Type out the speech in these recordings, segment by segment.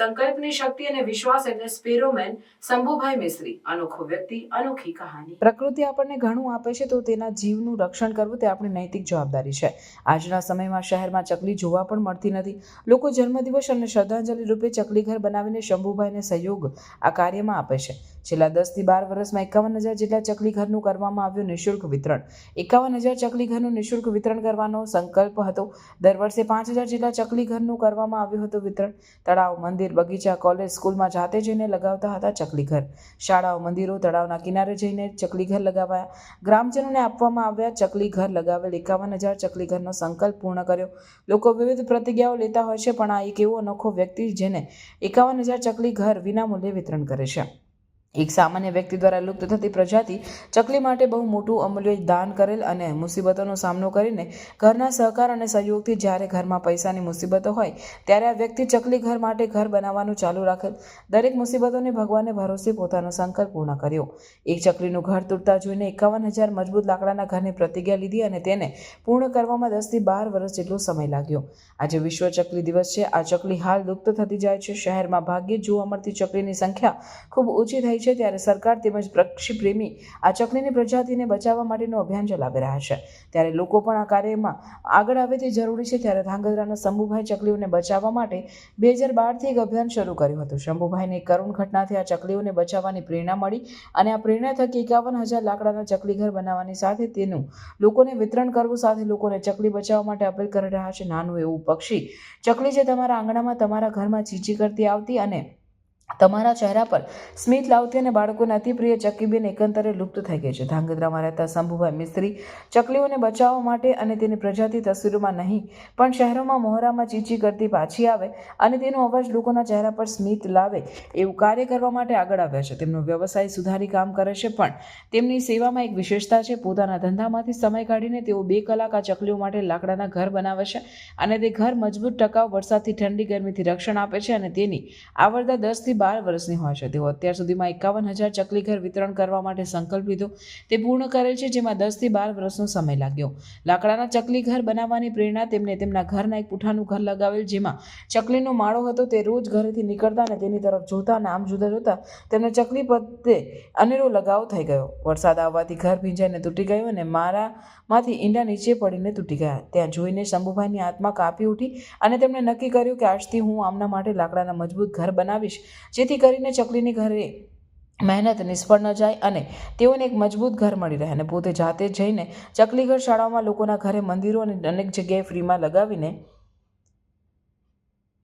સંકલ્પની શક્તિ અને વિશ્વાસ એટલે સ્પેરોમેન શંભુભાઈ મિસ્ત્રી અનોખો વ્યક્તિ, અનોખી કહાની. પ્રકૃતિ આપણને ઘણું આપે છે, તો તેના જીવનું રક્ષણ કરવું તે આપણી નૈતિક જવાબદારી છે. આજના સમયમાં શહેરમાં ચકલી જોવા પણ મળતી નથી. લોકો જન્મદિવસ અને શ્રદ્ધાંજલિ રૂપે ચકલી ઘર બનાવીને શંભુભાઈને સહયોગ આ કાર્યમાં આપે છે. છેલ્લા દસથી બાર વર્ષમાં એકાવન હજાર જેટલા ચકલી ઘરનું કરવામાં આવ્યું નિઃશુલ્ક વિતરણ. એકાવન હજાર ચકલી ઘરનું નિઃશુલ્ક વિતરણ કરવાનો સંકલ્પ હતો. દર વર્ષે પાંચ હજાર જેટલા ચકલી ઘરનું કરવામાં આવ્યું હતું વિતરણ. તળાવ, મંદિર બગીચા કોલેજ સ્કૂલમાં જાતે જઈને લગાવતા હતા ચકલીઘર. શાળાઓ, મંદિરો, તળાવના કિનારે જઈને ચકલીઘર લગાવાયા. ગ્રામજનોને આપવામાં આવ્યા, ચકલીઘર લગાવેલ એકાવન હજાર ચકલીઘરનો સંકલ્પ પૂર્ણ કર્યો. લોકો વિવિધ પ્રતિજ્ઞાઓ લેતા હોય છે, પણ આ એક એવો અનોખો વ્યક્તિ જેને એકાવન હજાર ચકલી ઘર વિનામૂલ્યે વિતરણ કરે છે. એક સામાન્ય વ્યક્તિ દ્વારા લુપ્ત થતી પ્રજાતિ ચકલી માટે બહુ મોટું અમૂલ્ય દાન કરેલ અને મુસીબતોનો સામનો કરીને ઘરના સહકાર અને સહયોગથી જ્યારે ઘરમાં પૈસાની મુસીબતો હોય, ત્યારે આ વ્યક્તિ ચકલી ઘર માટે ઘર બનાવવાનું ચાલુ રાખેલ દરેક મુસીબતોને ભગવાને ભરોસે પોતાનો સંકલ્પ પૂર્ણ કર્યો. એક ચકલીનું ઘર તૂટતા જોઈને એકાવન હજાર મજબૂત લાકડાના ઘરની પ્રતિજ્ઞા લીધી અને તેને પૂર્ણ કરવામાં દસથી બાર વર્ષ જેટલો સમય લાગ્યો. આજે વિશ્વ ચકલી દિવસ છે. આ ચકલી હાલ લુપ્ત થતી જાય છે. શહેરમાં ભાગ્યે જોવા મળતી ચકલીની સંખ્યા ખૂબ ઓછી થઈ છે ત્યારે સરકાર તેમજ પક્ષી પ્રેમી આ ચકલીની પ્રજાતિને બચાવવા માટેનું અભિયાન ચલાવી રહ્યા છે. ત્યારે લોકો પણ આ કાર્યમાં આગળ આવે તે જરૂરી છે ત્યારે ધાંગધ્રાના શંભુભાઈ ચકલીઓને બચાવવા માટે બે હજાર બારથી એક અભિયાન શરૂ કર્યું હતું. શંભુભાઈને એક કરુણ ઘટનાથી આ ચકલીઓને બચાવવાની પ્રેરણા મળી અને આ પ્રેરણા થકી એકાવન હજાર લાકડાના ચકલી ઘર બનાવવાની સાથે તેનું લોકોને વિતરણ કરવું સાથે લોકોને ચકલી બચાવવા માટે અપીલ કરી રહ્યા છે. નાનું એવું પક્ષી ચકલી જે તમારા આંગણામાં તમારા ઘરમાં ચીચી કરતી આવતી અને તમારા ચહેરા પર સ્મિત લાવતી અને બાળકોને અતિપ્રિય ચકીબેન એકંતરે લુપ્ત થઈ ગઈ છે. ધાંગધ્રામાં રહેતા શંભુભાઈ મિસ્ત્રી ચકલીઓને બચાવવા માટે અને તેની પ્રજાતિ તસવીરોમાં નહીં, પણ શહેરોમાં મોહરામાં ચીચી કરતી પાછી આવે અને તેનો અવાજ લોકોના ચહેરા પર સ્મિત લાવે એવું કાર્ય કરવા માટે આગળ આવ્યા છે. તેમનો વ્યવસાય સુધારી કામ કરે છે, પણ તેમની સેવામાં એક વિશેષતા છે. પોતાના ધંધામાંથી સમય કાઢીને તેઓ બે કલાક આ ચકલીઓ માટે લાકડાના ઘર બનાવે છે અને તે ઘર મજબૂત ટકાઉ વરસાદથી ઠંડી ગરમીથી રક્ષણ આપે છે અને તેની આવરદા દસથી બાર વર્ષની હોય છે. તેઓ અત્યાર સુધીમાં એકાવન હજાર ચકલી ઘર વિતરણ કરવા માટે સંકલ્પ લીધો. તે પૂર્ણ કરેલ છે, જેમાં દસથી બાર વર્ષનો સમય લાગ્યો. લાકડાના ચકલી ઘર બનાવવાની પ્રેરણા તેમને તેમના ઘરના એક પૂઠાનું ઘર લગાવેલ, જેમાં ચકલીનો માળો હતો. તે રોજ ઘરેથી નીકળતા અને તેની તરફ જોતા અને આમ જુદા જોતા તેમને ચકલી પત્તે અનેરો લગાવ થઈ ગયો. વરસાદ આવવાથી ઘર ભીંજાઈને તૂટી ગયું અને મારામાંથી ઈંડા નીચે પડીને તૂટી ગયા. ત્યાં જોઈને શંભુભાઈની આત્મા કાપી ઉઠી અને તેમણે નક્કી કર્યું કે આજથી હું આમના માટે લાકડાના મજબૂત ઘર બનાવીશ. જેથી કરીને ચકલીની ઘરે મહેનત નિષ્ફળ ન જાય અને તેઓને એક મજબૂત ઘર મળી રહે અને પોતે જાતે જઈને ચકલીઘર શાળાઓમાં લોકોના ઘરે મંદિરો અને અનેક જગ્યાએ ફ્રીમાં લગાવીને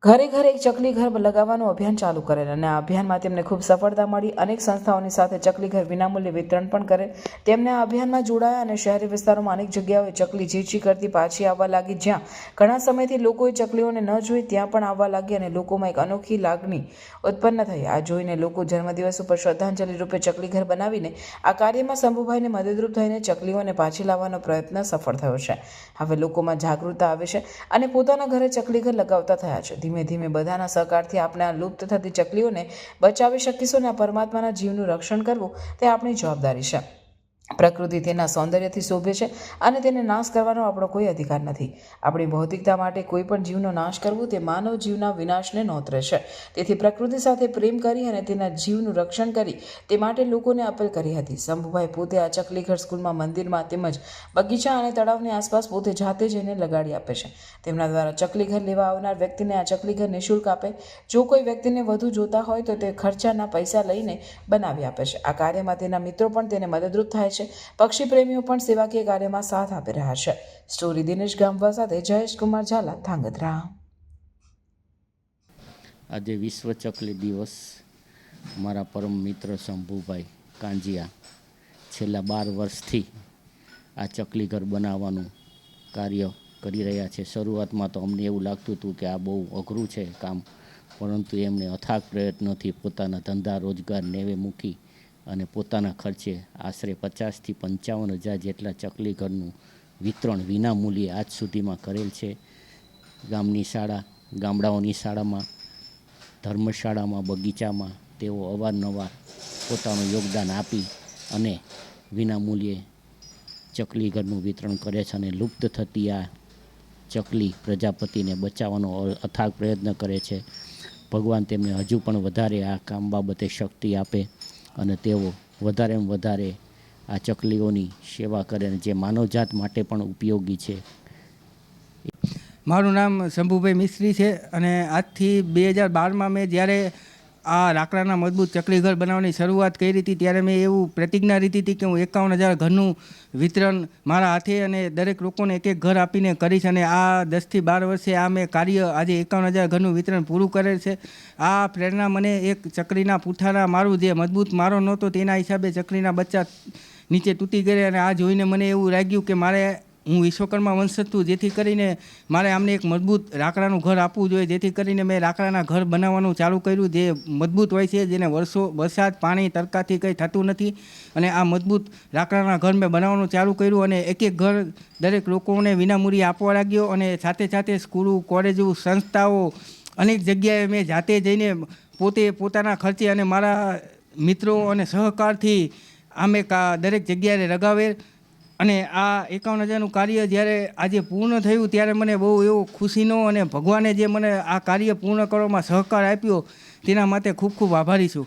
ઘરે ઘરે એક ચકલી ઘર લગાવવાનું અભિયાન ચાલુ કરેલ અને આ અભિયાનમાં તેમને ખૂબ સફળતા મળી. અનેક સંસ્થાઓની સાથે ચકલી ઘર વિનામૂલ્યે વિતરણ પણ કરે તેમને આ અભિયાનમાં જોડાયા અને શહેરી વિસ્તારોમાં અનેક જગ્યાઓએ ચકલી ચીચી કરતી પાછી આવવા લાગી. જ્યાં ઘણા સમયથી લોકોએ ચકલીઓને ન જોઈ ત્યાં પણ આવવા લાગી અને લોકોમાં એક અનોખી લાગણી ઉત્પન્ન થઈ. આ જોઈને લોકો જન્મદિવસ ઉપર શ્રદ્ધાંજલિ રૂપે ચકલી ઘર બનાવીને આ કાર્યમાં શંભુભાઈને મદદરૂપ થઈને ચકલીઓને પાછી લાવવાનો પ્રયત્ન સફળ થયો છે. હવે લોકોમાં જાગૃતતા આવે છે અને પોતાના ઘરે ચકલી ઘર લગાવતા થયા છે. ધીમે ધીમે બધાના સહકારથી આપણે આ લુપ્ત થતી ચકલીઓને બચાવી શકીશું અને પરમાત્માના જીવનું રક્ષણ કરવું તે આપણી જવાબદારી છે. પ્રકૃતિ તેના સૌંદર્યથી શોભે છે અને તેને નાશ કરવાનો આપણો કોઈ અધિકાર નથી. આપણી ભૌતિકતા માટે કોઈ પણ જીવનો નાશ કરવો તે માનવ જીવના વિનાશને નોતરે છે. તેથી પ્રકૃતિ સાથે પ્રેમ કરી અને તેના જીવનું રક્ષણ કરી તે માટે લોકોને અપીલ કરી હતી. શંભુભાઈ પોતે આ ચકલીઘર સ્કૂલમાં મંદિરમાં તેમજ બગીચા અને તળાવની આસપાસ પોતે જાતે જઈને લગાડી આપે છે. તેમના દ્વારા ચકલીઘર લેવા આવનાર વ્યક્તિને આ ચકલીઘર નિઃશુલ્ક આપે. જો કોઈ વ્યક્તિને વધુ જોતા હોય તો તે ખર્ચાના પૈસા લઈને બનાવી આપે છે. આ કાર્યમાં તેના મિત્રો પણ તેને મદદરૂપ થાય છે. પક્ષી પ્રેમીઓ પણ સેવાકીય કાર્યમાં સાથ આપી રહ્યા છે. સ્ટોરી દિનેશ ગામવા સાથે જયેશ કુમાર ઝાલા, ધાંગધ્રા. આજે વિશ્વ ચકલી દિવસ. મારા પરમ મિત્ર શંભુભાઈ કાંજિયા છેલ્લા બાર વર્ષથી આ ચકલી ઘર બનાવવાનું કાર્ય કરી રહ્યા છે. શરૂઆતમાં તો અમને એવું લાગતું હતું કે આ બહુ અઘરું છે કામ, પરંતુ એમણે અથાગ પ્રયત્નોથી પોતાના ધંધા રોજગાર એવે મૂકી અને પોતાના ખર્ચે આશરે પચાસથી પંચાવન હજાર જેટલા ચકલી ઘરનું વિતરણ વિના મૂલ્યે આજ સુધીમાં કરેલ છે. ગામની શાળા, ગામડાઓની શાળામાં, ધર્મશાળામાં, બગીચામાં તેઓ અવારનવાર પોતાનું યોગદાન આપી અને વિના મૂલ્યે ચકલી ઘરનું વિતરણ કરે છે અને લુપ્ત થતી આ ચકલી પ્રજાપતિને બચાવવાનો અથાગ પ્રયત્ન કરે છે. ભગવાન તેમને હજુ પણ વધારે આ કામ બાબતે શક્તિ આપે. અને તેઓ વધારે વધારે આ ચકલીઓની સેવા કરે અને જે માનવજાત માટે પણ ઉપયોગી છે. મારું નામ શંભુભાઈ મિસ્ત્રી છે અને આજથી બે હજાર બારમાં મેં જ્યારે આ લાકડાના મજબૂત ચકલી ઘર બનાવવાની શરૂઆત કરી હતી, ત્યારે મેં એવું પ્રતિજ્ઞા લીધી હતી કે હું એકાવન હજાર ઘરનું વિતરણ મારા હાથે અને દરેક લોકોને એક એક ઘર આપીને કરીશ અને આ દસથી બાર વર્ષે આ મેં કાર્ય આજે એકાવન હજાર ઘરનું વિતરણ પૂરું કરેલ છે. આ પ્રેરણા મને એક ચકલીના પૂઠાના મારું જે મજબૂત મારો નહોતો, તેના હિસાબે ચકલીના બચ્ચા નીચે તૂટી ગયા અને આ જોઈને મને એવું લાગ્યું કે મારે હું વિશ્વકર્મા વંશ છું, જેથી કરીને મારે આમને એક મજબૂત લાકડાનું ઘર આપવું જોઈએ, જેથી કરીને મેં લાકડાના ઘર બનાવવાનું ચાલુ કર્યું, જે મજબૂત હોય છે, જેને વર્ષો, વરસાદ, પાણી, તડકાથી કંઈ થતું નથી. અને આ મજબૂત લાકડાના ઘર મેં બનાવવાનું ચાલુ કર્યું અને એક એક ઘર દરેક લોકોને વિનામૂલ્યે આપવા લાગ્યો અને સાથે સાથે સ્કૂલો, કોલેજો, સંસ્થાઓ, અનેક જગ્યાએ મેં જાતે જઈને પોતે પોતાના ખર્ચે અને મારા મિત્રો અને સહકારથી કા દરેક જગ્યાએ લગાવેલ અને આ એકાવન હજારનું કાર્ય જ્યારે આજે પૂર્ણ થયું ત્યારે મને બહુ એવો ખુશીનો અને ભગવાને જે મને આ કાર્ય પૂર્ણ કરવામાં સહકાર આપ્યો, તેના માટે ખૂબ ખૂબ આભારી છું.